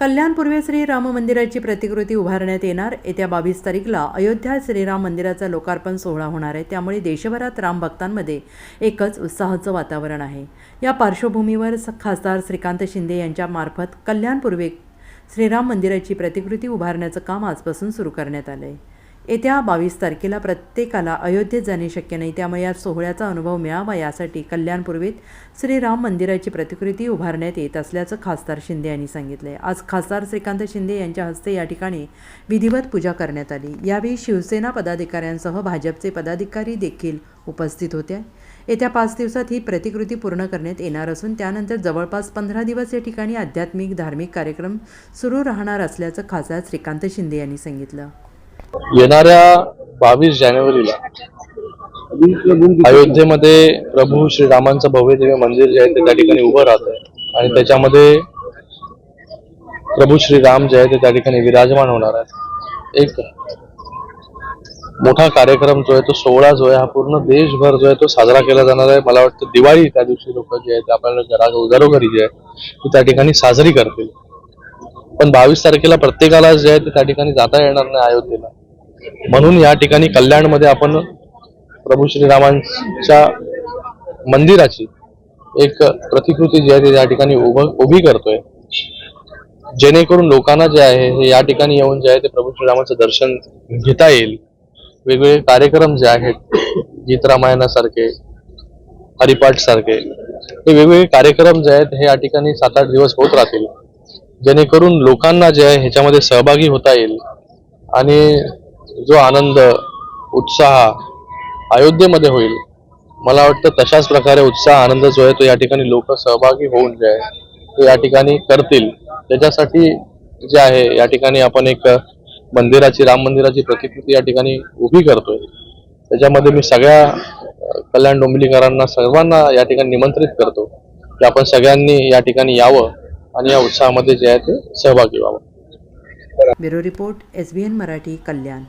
कल्याणपूर्वे श्री राम मंदिराची प्रतिकृती उभारण्यात येणार. येत्या बावीस तारीखला अयोध्या श्रीराम मंदिराचा लोकार्पण सोहळा होणार आहे. त्यामुळे देशभरात राम भक्तांमध्ये एकच उत्साहाचं वातावरण आहे. या पार्श्वभूमीवर स- खासदार श्रीकांत शिंदे यांच्यामार्फत कल्याणपूर्वे श्रीराम मंदिराची प्रतिकृती उभारण्याचं काम आजपासून सुरू करण्यात आलं आहे येत्या बावीस तारखेला प्रत्येकाला अयोध्येत जाणे शक्य नाही. त्यामुळे या सोहळ्याचा अनुभव मिळावा. यासाठी कल्याणपूर्वीत श्रीराम मंदिराची प्रतिकृती उभारण्यात येत असल्याचं खासदार शिंदे यांनी सांगितले आज खासदार श्रीकांत शिंदे यांच्या हस्ते या ठिकाणी विधिवत पूजा करण्यात आली. यावेळी शिवसेना पदाधिकाऱ्यांसह भाजपचे पदाधिकारी देखील उपस्थित होते. येत्या पाच दिवसात ही प्रतिकृती पूर्ण करण्यात येणार असून त्यानंतर जवळपास पंधरा दिवस या ठिकाणी आध्यात्मिक धार्मिक कार्यक्रम सुरू राहणार असल्याचं खासदार श्रीकांत शिंदे यांनी सांगितलं. येणाऱ्या बावीस जानेवारीला अयोध्येमध्ये प्रभू श्रीरामांचं भव्य दिव्य मंदिर जे आहे ते त्या ठिकाणी उभं राहत आहे. आणि त्याच्यामध्ये प्रभू श्रीराम जे आहे ते त्या ठिकाणी विराजमान होणार आहे एक मोठा कार्यक्रम जो आहे तो सोहळा जो आहे हा पूर्ण देशभर जो आहे तो साजरा केला जाणार आहे. मला वाटतं दिवाळी त्या दिवशी लोक जे आहेत ते आपल्याला घरा घरोघरी जे आहे ती त्या ठिकाणी साजरी करतील. पण बावीस तारखेला प्रत्येकाला जे आहे ते त्या ठिकाणी जाता येणार नाही अयोध्येला. म्हणून या ठिकाणी कल्याणमध्ये आपण प्रभू श्रीरामांच्या मंदिराची एक प्रतिकृती जी आहे ती या ठिकाणी उभं उभी करतोय. जेणेकरून लोकांना जे आहे हे या ठिकाणी येऊन जे आहे ते प्रभू श्रीरामाचं दर्शन घेता येईल. वेगवेगळे कार्यक्रम जे आहेत गीत रामायणासारखे हरिपाठ सारखे हे वेगवेगळे कार्यक्रम जे आहेत हे या ठिकाणी सात आठ दिवस होत राहतील. जेणेकरून लोकांना जे आहे ह्याच्यामध्ये सहभागी होता येईल. आणि जो आनंद उत्साह अयोध्येमध्ये होईल मला वाटतं तशाच प्रकारे उत्साह आनंद जो आहे तो या ठिकाणी लोक सहभागी होऊन जे आहे तो या ठिकाणी करतील. त्याच्यासाठी जे आहे या ठिकाणी आपण एक मंदिराची राम मंदिराची प्रतिकृती या ठिकाणी उभी करतोय. त्याच्यामध्ये मी सगळ्या कल्याण डोंबिवलीकरांना सर्वांना या ठिकाणी निमंत्रित करतो की आपण सगळ्यांनी या ठिकाणी यावं आणि या उत्साहामध्ये जे आहे ते सहभागी व्हावं. Bureau report S B N Marathi Kalyan.